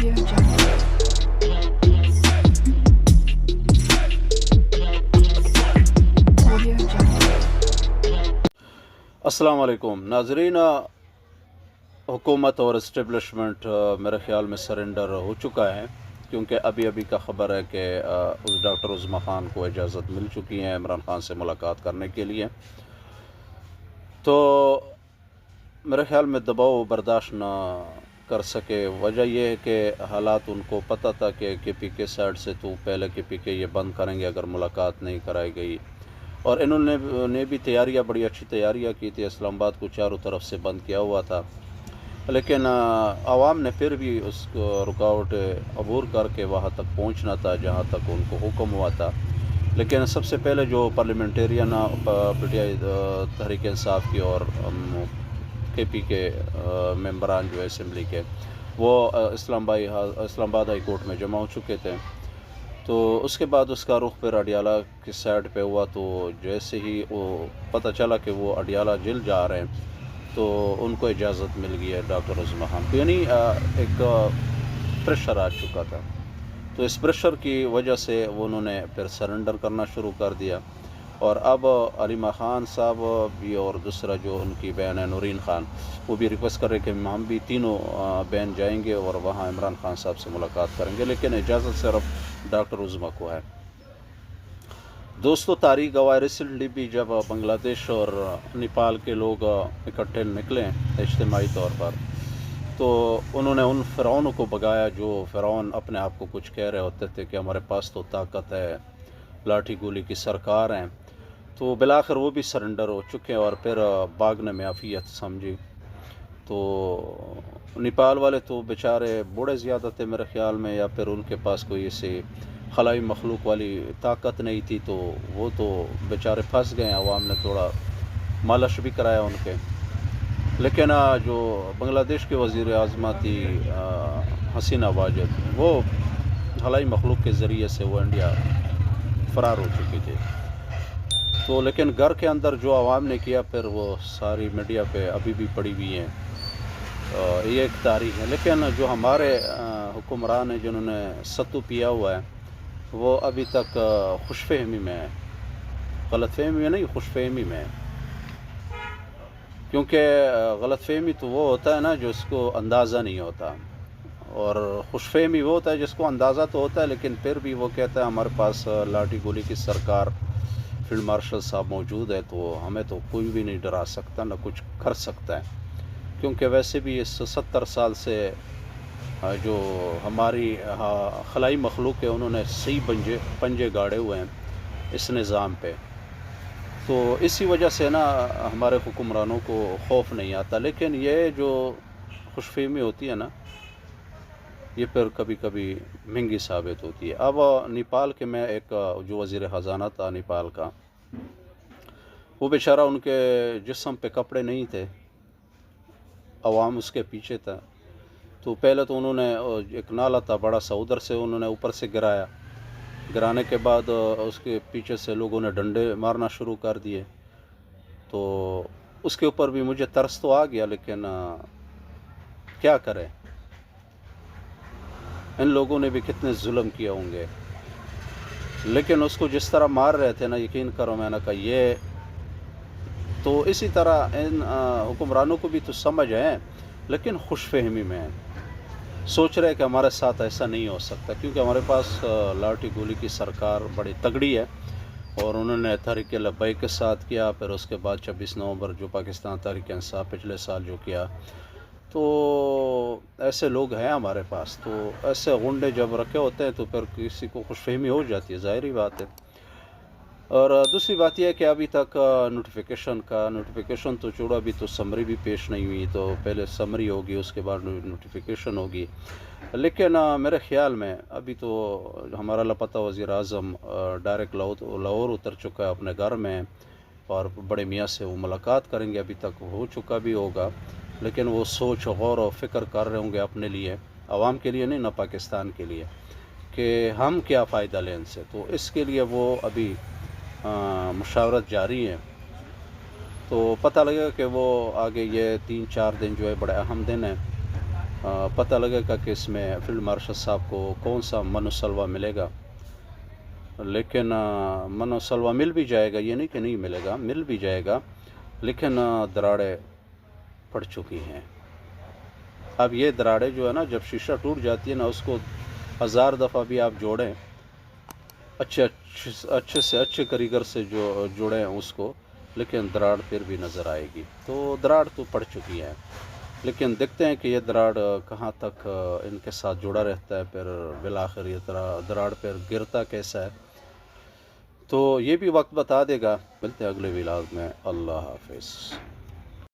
السلام علیکم ناظرین حکومت اور اسٹیبلشمنٹ میرے خیال میں سرنڈر ہو چکا ہے کیونکہ ابھی ابھی کا خبر ہے کہ اس ڈاکٹر عظمہ خان کو اجازت مل چکی ہے عمران خان سے ملاقات کرنے کے لیے تو میرے خیال میں دباؤ برداشت نہ کر سکے۔ وجہ یہ ہے کہ حالات ان کو پتہ تھا کہ کے پی کے سائڈ سے تو پہلے کے پی کے یہ بند کریں گے اگر ملاقات نہیں کرائی گئی۔ اور انہوں نے بھی تیاریاں بڑی اچھی تیاریاں کی تھی۔ اسلام آباد کو چاروں طرف سے بند کیا ہوا تھا۔ لیکن عوام نے پھر بھی اس کو رکاوٹ عبور کر کے وہاں تک پہنچنا تھا، جہاں تک ان کو حکم ہوا تھا۔ لیکن سب سے پہلے جو parliamentarian P T I Tehreek Insaf کی اور کے پی کے ممبران جو ہے اسمبلی کے، وہ اسلام بھائی اسلام آباد ہائی کورٹ میں جمع ہو چکے تھے۔ تو اس کے بعد اس کا رخ پھر اڈیالہ کی سائڈ پہ ہوا۔ تو جیسے ہی وہ پتہ چلا کہ وہ اڈیالہ جل جا رہے ہیں، تو ان کو اجازت مل گئی ہے ڈاکٹر عزمہ خان کو۔ یعنی ایک پریشر آ چکا تھا۔ تو اس پریشر کی وجہ سے وہ انہوں نے پھر سرنڈر کرنا شروع کر دیا۔ اور اب علیمہ خان صاحب بھی اور دوسرا جو ان کی بہن ہے نورین خان، وہ بھی ریکویسٹ کر رہے کہ ہم بھی تینوں بہن جائیں گے اور وہاں عمران خان صاحب سے ملاقات کریں گے، لیکن اجازت صرف ڈاکٹر عزمہ کو ہے۔ دوستو، تاریخ گوائے ریسنٹلی بھی جب بنگلہ دیش اور نیپال کے لوگ اکٹھے نکلے اجتماعی طور پر، تو انہوں نے ان فرعونوں کو بگایا جو فرعون اپنے آپ کو کچھ کہہ رہے ہوتے تھے کہ ہمارے پاس تو طاقت ہے، لاٹھی گولی کی سرکار ہیں۔ تو بلاخر وہ بھی سرنڈر ہو چکے اور پھر باغنے میں آفیت سمجھی۔ تو نیپال والے تو بیچارے بڑے زیادہ تھے میرے خیال میں، یا پھر ان کے پاس کوئی ایسی خلائی مخلوق والی طاقت نہیں تھی، تو وہ تو بیچارے پھنس گئے عوام نے تھوڑا مالش بھی کرایا ان کے۔ لیکن جو بنگلہ دیش کے وزیر آزمہ تھی حسینہ واجد، وہ خلائی مخلوق کے ذریعے سے وہ انڈیا فرار ہو چکی تھی تو لیکن گھر کے اندر جو عوام نے کیا، پھر وہ ساری میڈیا پہ ابھی بھی پڑی ہوئی ہیں۔ یہ ایک تاریخ ہے۔ لیکن جو ہمارے حکمران ہیں جنہوں نے ستو پیا ہوا ہے، وہ ابھی تک خوش فہمی میں ہے غلط فہمی میں نہیں، خوش فہمی میں ہے کیونکہ غلط فہمی تو وہ ہوتا ہے نا جو اس کو اندازہ نہیں ہوتا۔ اور خوش فہمی وہ ہوتا ہے جس کو اندازہ تو ہوتا ہے، لیکن پھر بھی وہ کہتا ہے ہمارے پاس لاٹھی گولی کی سرکار فیلڈ مارشل صاحب موجود ہے تو ہمیں تو کوئی بھی نہیں ڈرا سکتا، نہ کچھ کر سکتا ہے۔ کیونکہ ویسے بھی اس ستر سال سے جو ہماری خلائی مخلوق ہے، انہوں نے صحیح پنجے پنجے گاڑے ہوئے ہیں اس نظام پہ۔ تو اسی وجہ سے نا ہمارے حکمرانوں کو خوف نہیں آتا، لیکن یہ جو خوش فہمی ہوتی ہے نا یہ پھر کبھی کبھی مہنگی ثابت ہوتی ہے۔ اب نیپال کے میں ایک جو وزیر خزانہ تھا نیپال کا، وہ بیچارہ ان کے جسم پہ کپڑے نہیں تھے، عوام اس کے پیچھے تھا۔ تو پہلے تو انہوں نے ایک نالا تھا، بڑا سا، ادھر سے انہوں نے اوپر سے گرایا۔ گرانے کے بعد اس کے پیچھے سے لوگوں نے ڈنڈے مارنا شروع کر دیے۔ تو اس کے اوپر بھی مجھے ترس تو آ گیا، لیکن کیا کریں؟ ان لوگوں نے بھی کتنے ظلم کیے ہوں گے۔ لیکن اس کو جس طرح مار رہے تھے نا، یقین کرو میں نے کہا، یہ تو اسی طرح ان حکمرانوں کو بھی تو سمجھ ہیں لیکن خوش فہمی میں ہیں۔ سوچ رہے کہ ہمارے ساتھ ایسا نہیں ہو سکتا، کیونکہ ہمارے پاس لاٹی گولی کی سرکار بڑی تگڑی ہے، اور انہوں نے تحریک لبائی کے ساتھ کیا، پھر اس کے بعد چھبیس نومبر جو پاکستان تحریک انصاف پچھلے سال جو کیا۔ تو ایسے لوگ ہیں ہمارے پاس، تو ایسے غنڈے جب رکھے ہوتے ہیں تو پھر کسی کو خوش فہمی ہو جاتی ہے ظاہری بات ہے۔ اور دوسری بات یہ ہے کہ ابھی تک نوٹیفیکیشن کا نوٹیفیکیشن تو چوڑا ابھی تو سمری بھی پیش نہیں ہوئی، تو پہلے سمری ہوگی، اس کے بعد نوٹیفیکیشن ہوگی۔ لیکن میرے خیال میں ابھی تو ہمارا لاپتہ وزیر اعظم ڈائریکٹ لاہور اتر چکا ہے اپنے گھر میں اور بڑے میاں سے وہ ملاقات کریں گے، ابھی تک ہو چکا بھی ہوگا۔ لیکن وہ سوچ و غور و فکر کر رہے ہوں گے اپنے لیے، عوام کے لیے نہیں، نہ پاکستان کے لیے، کہ ہم کیا فائدہ لیں ان سے۔ تو اس کے لیے وہ ابھی مشاورت جاری ہے۔ تو پتہ لگے گا کہ وہ آگے یہ تین چار دن جو ہے بڑے اہم دن ہیں۔ پتہ لگے گا کہ اس میں فیلڈ مارشل صاحب کو کون سا من منوسلوہ ملے گا۔ لیکن من منوسلوہ مل بھی جائے گا، یہ نہیں کہ نہیں ملے گا، مل بھی جائے گا۔ لیکن دراڑے پڑ چکی ہیں۔ اب یہ دراڑیں جو ہے نا، جب شیشہ ٹوٹ جاتی ہے نا، اس کو ہزار دفعہ بھی آپ جوڑیں۔ اچھے اچھے اچھے سے اچھے کریگر سے جو، جوڑیں اس کو، لیکن دراڑ پھر بھی نظر آئے گی۔ تو دراڑ تو پڑ چکی ہے لیکن دیکھتے ہیں کہ یہ دراڑ کہاں تک، ان کے ساتھ جڑا رہتا ہے، پھر بالآخر یہ دراڑ پھر گرتا کیسا ہے۔ تو یہ بھی وقت بتا دے گا۔ ملتے ہیں اگلے ولاگ میں۔ اللہ حافظ۔